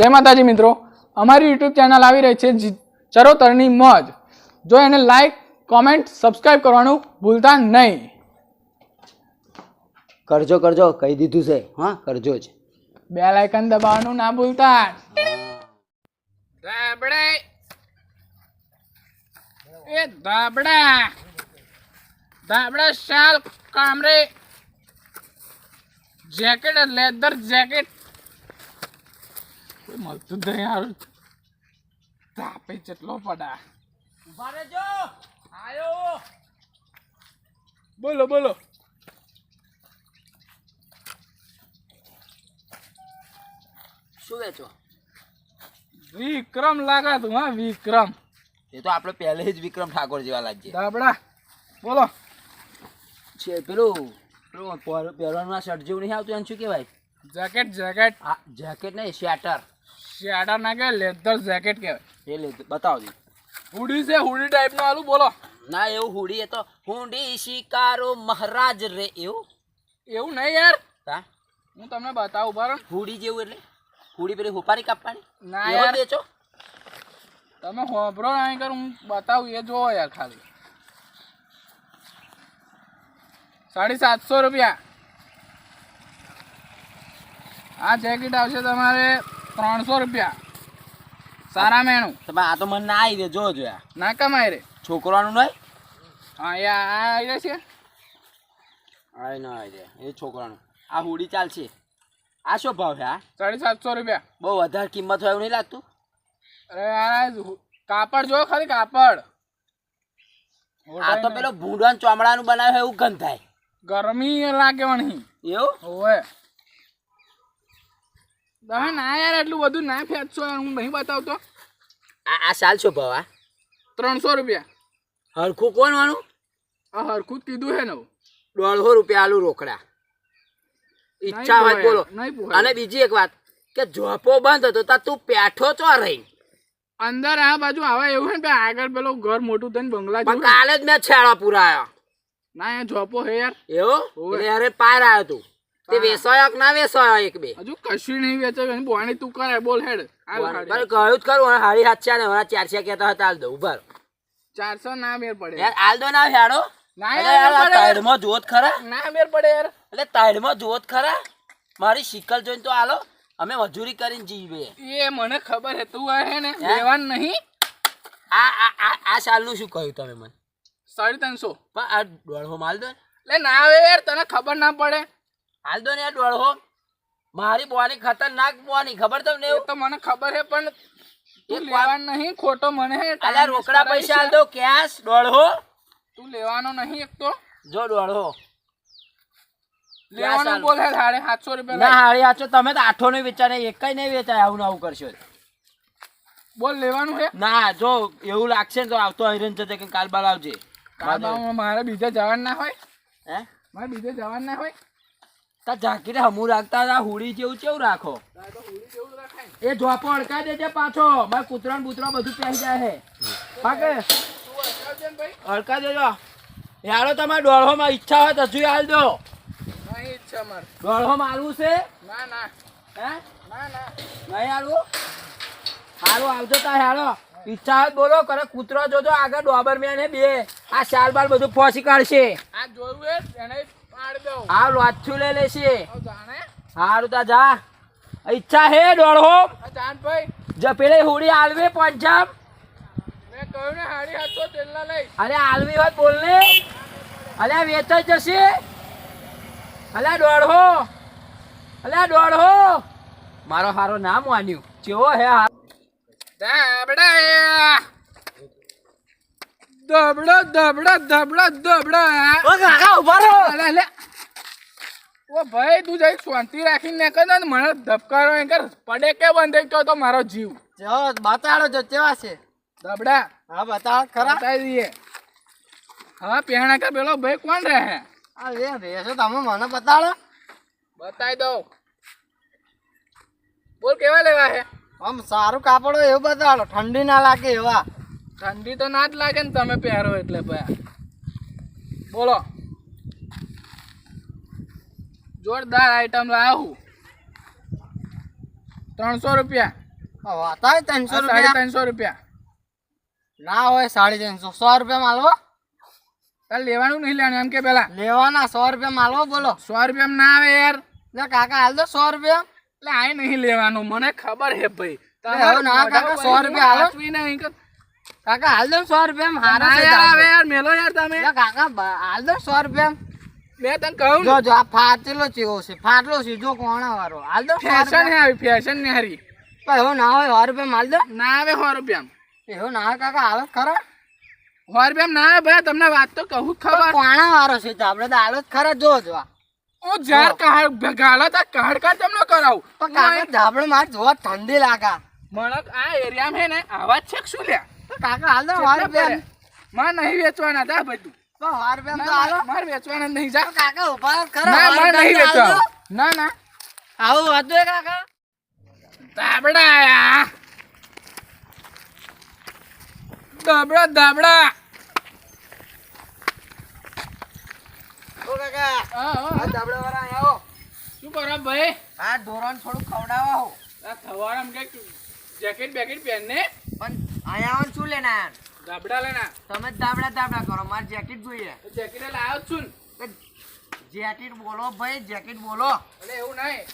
જય માતાજી મિત્રો. અમારી યુટ્યુબ ચેનલ આવી રહી છે ચરોતરની મોજ. જો એને લાઈક કોમેન્ટ સબસ્ક્રાઈબ કરવાનું ભૂલતા નહીં. કરજો કરજો કહી દીધું છે. હા કરજો જ. બે લાઇકન દબાવવાનું ના ભૂલતા. ધાબડે એ ધાબડા ધાબડા શાલ કામરે જેકેટ લેધર જેકેટ કોઈ મળતું જ નહીં યાર તાપે ચટલો પડા. ઊભા રહેજો. આયો. બોલો બોલો. શું વેચો? વિક્રમ લાગા તું હા વિક્રમ. એ તો આપણે પહેલે જ વિક્રમ ઠાકોર જેવા લાગીએ. દાબડા. બોલો. છે પેલું પેલું પહેરવાનું આ શર્ટ જેવું નહીં આવતું એને શું કહેવાય? Jacket jacket. જેકેટ નહીં શેટર શેડા ના કે લેધર જેકેટ કહેવાય. એ લેધર બતાવજો. હુડી છે હુડી ટાઈપનું આલું બોલો. ના એવું હુડી એ તો હુડી શિકારો મહારાજ રે એવું? એવું નહીં યાર. હા? હું તમને બતાવું બરાબર? હુડી જેવું એટલે? હુડી પેલી હોપારી કાપવાની? ના યાર. વેચો તમે હોભરો નહીં કર હું બતાવું એ જોવો યાર ખાલી. સાડી સાતસો રૂપિયા. આ જેકેટ આવશે તમારે ત્રણસો રૂપિયા. સારા મેણું. તમે આ તો મને ના આવી દે જો જોયા ના કમાય રે. છોકરાનું નહીં? હા એ આ આવી આવી છે આ ના આવી દે એ છોકરાનું. આ હુડી ચાલશે. આ શું ભાવ છે આ? સાડી સાતસો રૂપિયા. બહુ વધારે કિંમત હોય એવું નહીં લાગતું? અરે યાર કાપડ જો ખાલી કાપડ. આ તો પેલો ભૂંડવાન ચોમડાનું બનાવ્યું એવું ગંધાય. ગરમી લાગે વણી. એવું? ઓવે તમે ના યાર એટલું બધું ના ફેંચશો યાર હું નહીં બતાવતો. આ આ સાલ શું ભાવ આ ત્રણસો રૂપિયા. હરખું કોણ વાનું આ હરખું જ કીધું હે ને દોઢસો રૂપિયા આલુ રોકડા. ઈચ્છા હોય બોલો. અને બીજી એક વાત કે જોપો બંધ હતો તા તું પેઠો ચો રહી? અંદર આ બાજુ આવે એવું હે ને કે આગળ પેલો ઘર મોટું થઈને બંગલા કાલે જ મેં છેડા પુરાયો. ના એ જોપો હે યાર. એવો. અરે પાર આવ્યો તું. તે વેસાય એક ના વેસાયો એક બે. હજુ કશું નહીં વેચે એની બોણી તું કરે બોલ હેડ. બરાબર કહ્યું જ કરું હાડી હાથ છે ને હમણાં ચારસો કહેતા હતા હાલ દઉં ઊભા ચારસો ના મેર પડે. યાર હાલ દો ના હેડો. ના યાર. તાઈડમાં જોત ખરા. ના મેર પડે યાર. એટલે તાઈડમાં જોત ખરા. મારી શિકલ જોઈને તો હાલો અમે મજૂરી કરીને જીવીએ. એ મને ખબર હે તું આ હે ને? લેવાનું નહીં. આ આ આ આ સાલનું શું કહ્યું તમે મને? સાડી ત્રણસો. પણ આ દોઢો માલ દો એટલે ના આવે યાર તને ખબર ના પડે. હાલ દો ને યાર દોઢો મારી બોની ખતરનાક બોની ખબર તમને એવું? તો મને ખબર હે પણ તું લેવાનો નહીં ખોટો મને અલ્યા રોકડા પૈસા હાલ દો કેશ દોઢો તું લેવાનો નહીં એક તો. જો દોઢો લેવાનો. બોલ હે સાડે સાતસો રૂપિયા ના. હારી આચો તમે તો આઠો નહીં વેચાય એક એકય નહીં વેચાય આવું ને આવું કરશો. બોલ લેવાનું છે ના જો એવું લાગશે ને તો આવતો આયરન છે કે કાલ બાલ આવજે. કાલ મારે બીજે જવાનું ના હોય. હે? મારે બીજે જવાનું ના હોય. તા ઝાંકીને હમું રાખતા હતા હુડી જેવું કેવું રાખો. એ જોપો અડકાઈ દેજે પાછો મારે કૂતરા ને બૂતરા બધું પહેરી જાય હે પાકે? તું અટકાવજે ને ભાઈ અડકા દેજો. યારો તમારે દોઢોમાં ઈચ્છા હોય તો હજુ હાલ દો. દોઢોમાં હાલવું છે? ના ના. હે? ના ના. નહીં હાલવું? હારું આવજો તા હાલો ઈચ્છા હોય બોલો કરે કૂતરો જોજો આગળ ડોબર મેં ને બે. આ શાલ બાલ બધું ફોસી કાઢશે. આ જોયું એને આ લોચ્છું લઈ લેશે. હારું તા જા. ઈચ્છા હે ભાઈ જ પેલે હોડી આલવે લઈ. અરે આલવી હોત બોલ ને. અરે વેચાઈ જશે. અલ્યા દોઢો અલ્યા દોઢો મારો હારો નામ માન્યું ચેવો હે હાર દાબડા દબડો દબડો દબડો. ઓ કાકા ઊભા રહો. અલે અલે. ઓ ભાઈ તું જઈ શાંતિ રાખીને ને ને મને ધબકારો એ કર. પડે કે બંધ ગયો તો મારો જીવ. બતાડો જો કેવા છે? દબડા. હા બતાડ બતાવી દઈએ. હા પહેણા કે પેલો ભાઈ કોણ રહે? આ રે રેસો તમે મને બતાડો. બતાવી દો બોલ કેવા લેવા હે? આમ સારું કાપડ એવું બતાડો ઠંડી ના લાગે એવા. ઠંડી તો ના જ લાગે ને તમે પહેરો એટલે ભાઈ. બોલો. જોરદાર આઈટમ લાવ્યો હું. ત્રણસો રૂપિયા. ત્રણસો રૂપિયા? ત્રણસો રૂપિયા. ના હોય સાડી ત્રણસો. સો રૂપિયા માલવો તારે લેવાનું નહીં લેવાનું એમ કે પેલા. લેવાના સો રૂપિયા માલવો બોલો. સો રૂપિયા ના આવે યાર. લે કાકા હાલ દો સો રૂપિયા. એટલે આ નહીં લેવાનું મને ખબર હે ભાઈ. સો રૂપિયા હાલો. નહીં કે- કાકા હાલ દો સો રૂપિયા હારા ના યાર આવે યાર મેલો યાર તમે. કાકા હાલ દો સો રૂપિયા મેં તને કહું જો જો આ ફાટેલો ચેવો છે ફાટલો સીધો કોણા વાળો હાલ દો ફેશન હે આવી ફેશન ને હારી. પણ એવું ના હોય સો રૂપિયા માલ દો. ના આવે સો રૂપિયા એવું ના કાકા હાલો ખરા. સો રૂપિયા ના આવે ભાઈ તમને વાત તો કહું ખબર. કોણા વાળો છે તો આપણે તો હાલો ખરા જો જો. હું જાર કાળ ગાલા તા તમને કરાવું. પણ કાકા ધાબળો માર જોવા ઠંડી લાગા. મને આ એરિયામાં હે ને આવા છે શું લ્યા? કાકા હાલ દો બેન. રૂપિયા નહીં વેચવાના તા બધું. તો સો રૂપિયા તો હાલો. માર વેચવાના નહીં જા. કાકા ઊભા ખરા ના સો નહીં. વેચવા ના ના. આવું એ કાકા? દાબડા આયા દાબડા દાબડા. ઓ કાકા હા, હા. ધાબળા વાળા આવો. શું કરો ભાઈ? આ ઢોરણ થોડું ખવડાવો. આ થવારામ કે જેકેટ બેકેટ પહેરને? પણ આયા લેના? દાબડા લેના. તમે દાબડા દાબડા કરો મારે જેકેટ જોઈએ. જેકેટ લાવ્યો છું જેકેટ બોલો ભાઈ જેકેટ બોલો. એટલે એવું નહીં.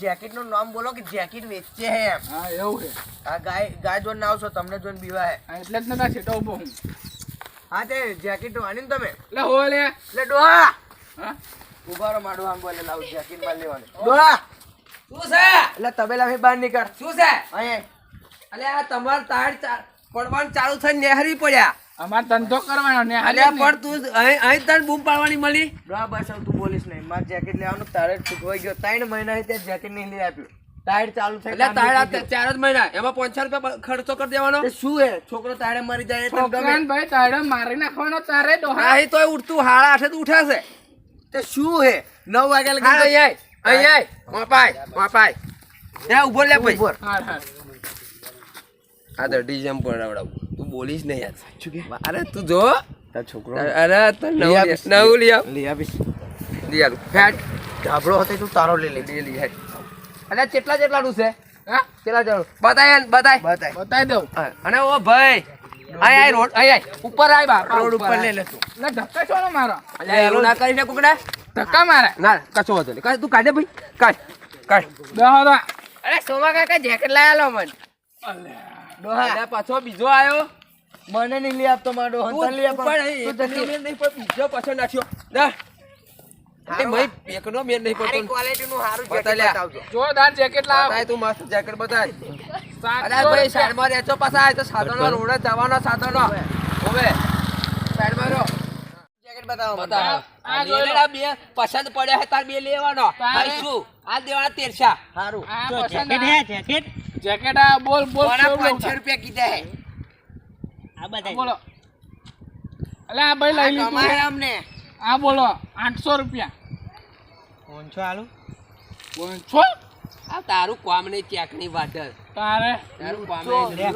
જેકેટનું નામ બોલો કે જેકેટ વેચે હે એમ. હા એવું આ ગાય ગાય જોઈને આવશો તમને જોઈને બીવા હે. એટલે જ નતા છેટો ઊભો હું. હા તે જેકેટ વાણી ને તમે. એટલે હો લે. એટલે ડોહા. આમ બોલે લાવ જેકેટમાં લેવાનું. ડોહા. શું છે? એટલે તબેલા થી બહાર નીકળ. શું છે? અહીંયા. અલે આ તમાર તાર પડવાનું ચાલુ થઈને નેહરી પડ્યા. અમાર ધંધો કરવાનો ને હાલે પણ તું અહીં અહીં તને બૂમ પાડવાની મળી. ડોહા બસ તું બોલીશ નહીં. મારે જેકેટ લેવાનું તારે છૂટવાઈ ગયો. ત્રણ મહિના ત્યાં જેકેટ નહીં લઈ આપ્યું. ટાયર ચાલુ થઈ એટલે તારા ચાર જ મહિના. એમાં પાંચસો રૂપિયા ખર્ચો કરી દેવાનો. શું હે? છોકરો તારે મરી જાય છોકરાને ભાઈ તારે મારી નાખવાનો તારે ડોહા અહીં તોય ઉઠતું હાડા આઠે તો ઉઠાશે. તે શું હે? નવ વાગ્યા લગી અહીં આય વાપાય વાપાય ત્યાં ઊભો લે ભાઈ. આ તો ડીજેમ પડાવડાવું તું બોલીશ નહીં યાર. સાચું કે? અરે તું જો. તાર છોકરો. અરે લઈ નવું નવું લઈ આવ. લઈ આપીશ. લઈ આવ. ફેટ. ગાબડો હતો તું તારો લઈ લે. લઈ હેડ. અને કેટલા જેટલાનું છે? હા? કેટલા જેટલું? બતાય બતાય. બતાય. બતાય દઉં. અને ઓ ભાઈ આય આય રોડ આય આય. ઉપર આય બાપ રોડ ઉપર લે લે તું. ના ધક્કા છો ને મારો? અલ્યા એવું ના કરીને કુકડા. ધક્કા મારે. ના કશો વાંધો નહીં. તું કાઢે ભાઈ. કાઢ કાઢ. દોહરા અરે સોમા કાકા જેકેટ લાયા લો મને. અલ્યા પાછો બીજો આયો. મને નહીં લઈ આપતો મારો હંતર લઈ આપો. પણ બીજો પાછો નાખ્યો. ના. એ મય એકનો મેન નહીં પડતો. ક્વોલિટી નું સારું જેકેટ બતાવજો. જોરદાર જેકેટ લાવ. બતાય તું મસ્ત જેકેટ બતાય. અરે ભાઈ સાઈડમાં રહેજો પાછા આ તો સાધનો રોડે જવાનો સાધનો. હવે. સાઈડમાં રહો. જેકેટ બતાવો. બતાવો. આ આ જોઈ લો. બે પસંદ પડ્યા હે તાર બે લેવાનો. ભાઈ શું? આ દેવાના તેરસા. સારું આ પસંદ જેકેટ હે જેકેટ જેકેટ આ બોલ બોલ કોના કેવડું પાંચસો ઉઠા? રૂપિયા કીધા હે? આ બતાય. બોલો. અલા ભાઈ લઈ લીધું. અમને. આ બોલો આઠસો રૂપિયા. પાંચસો આલુ? છો આ તારું કામ નહીં ચેકની વાટર તારે તારું કામ નહીં.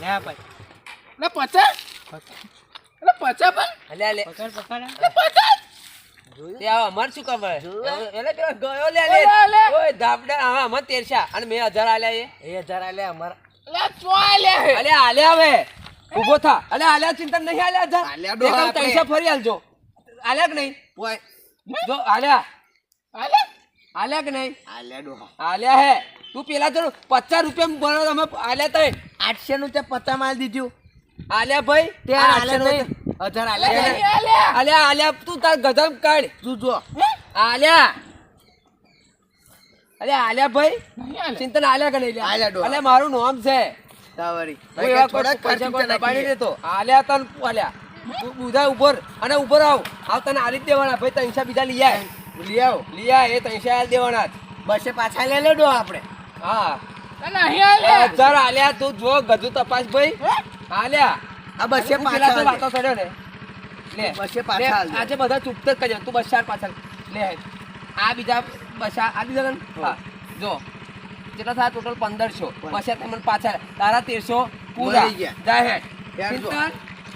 લે ભાઈ. પચાસ? પચાસ પણ લે પકડ પકડ. એટલે પચાસ? અમાર શું ખબર? એટલે પેલો ગયો લે. લે. ઓય ધાબડા હા અમાર તેરસા અને મેં હજાર આલ્યા એ. હજાર આલ્યા અમારા. આલ્યા હવે. ઊભો થા. અલે આલ્યા ચિંતા નહીં આલ્યા જા. આલ્યા પૈસા ફરી આલજો. આલ્યા કે નહીં? ઓય. જો આલ્યા. આલ્યા? આલ્યા કે નહીં? આલ્યા ડોહા. આલ્યા હે. તું પેલા તો પચાસ રૂપિયા ભણો તમે આલ્યા તો આઠસો નું તે પત્તા માલ દીધું. આલ્યા ભાઈ તે આઠસો આલ્યા નહીં. હજાર આલ્યા. આલ્યા આલ્યા. તું તાર ગધમ કાઢ. તું જો. આલ્યા. અરે આલ્યા ભાઈ ચિંતન આલ્યા કે નહીં લ્યા? આલ્યા મારું નામ છે. તાવરી. હું એવા કોઈ પૈસા કોઈ દબાઈ દેતો. આલ્યા તન આલ્યા તું બુધા ઉપર અને ઉપર આવ. આવ તને આલી દેવાના. ભાઈ તૈસા બીજા લઈ આય. લઈ આવો. લઈ આય એ તૈસા આલી દેવાના બસે પાછા લઈ લે આપણે. હા. હજાર આલ્યા તું જો ગજુ તપાસ ભાઈ. આલ્યા. આ બસે પાછા વાતો કર્યો ને. લે. બસે પાછા આજે બધા ચૂપ જ કરજો તું બસ ચાર પાછા લે. આ બીજા બસા આ બીજા હા. જો. જેટલા થાય ટોટલ પંદરસો. પછી તમને પાછા તારા તેરસો પૂરા. જાય હે.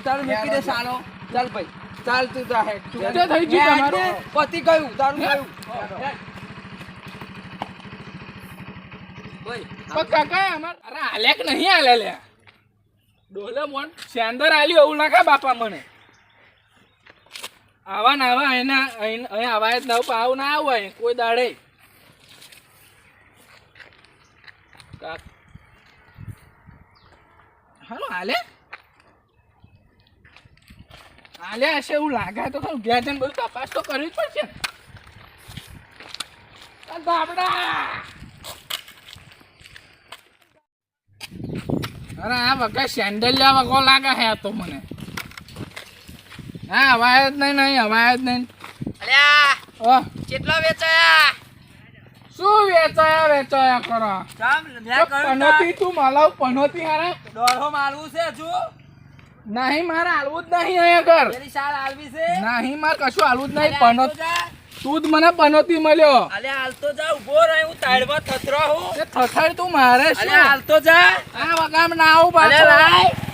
ચાલ મૂકી દે સાલો. ચાલ ભાઈ. ચાલ તું જા હે. થઈ ગયું તમારું. પતિ ગયું તારું ગયું. નહીં હાલે લે ડોલે મોન સેન્દર આલ્યું એવું નાખા બાપા મને. આવા ના આવા એના અહીં આવા જ ના આવું ના આવું કોઈ દાડે. હાલો હાલે? હાલે હશે એવું લાગે તો ખરું. ઘેર જઈને બધું તપાસ તો કરવી જ પડશે. અરે આ વખત સેન્ડલિયા વગો લાગે હે આ તો મને. હા હવાય જ નહીં નહીં હવાય જ નહીં. અલ્યા કેટલા વેચાયા? શું વેચાયા વેચાયા કરો કામ મેં પનોતી તું માલાવ પનોતી હારે? દોઢો માલવું છે હજુ? નહીં મારે હાલવું જ નહીં અહીંયા કર પેલી આલવી છે? નહીં મારે કશું હાલવું જ નહીં. જા. તું જ મને પનોતી મળ્યો. અલ્યા હાલતો જા ઊભો રહે હું તાળમાં થથરો હું. થથર થથડ તું મારે શું? હાલતો જા. આ વગામ ના આવું અલ્યા પાછો. લાય.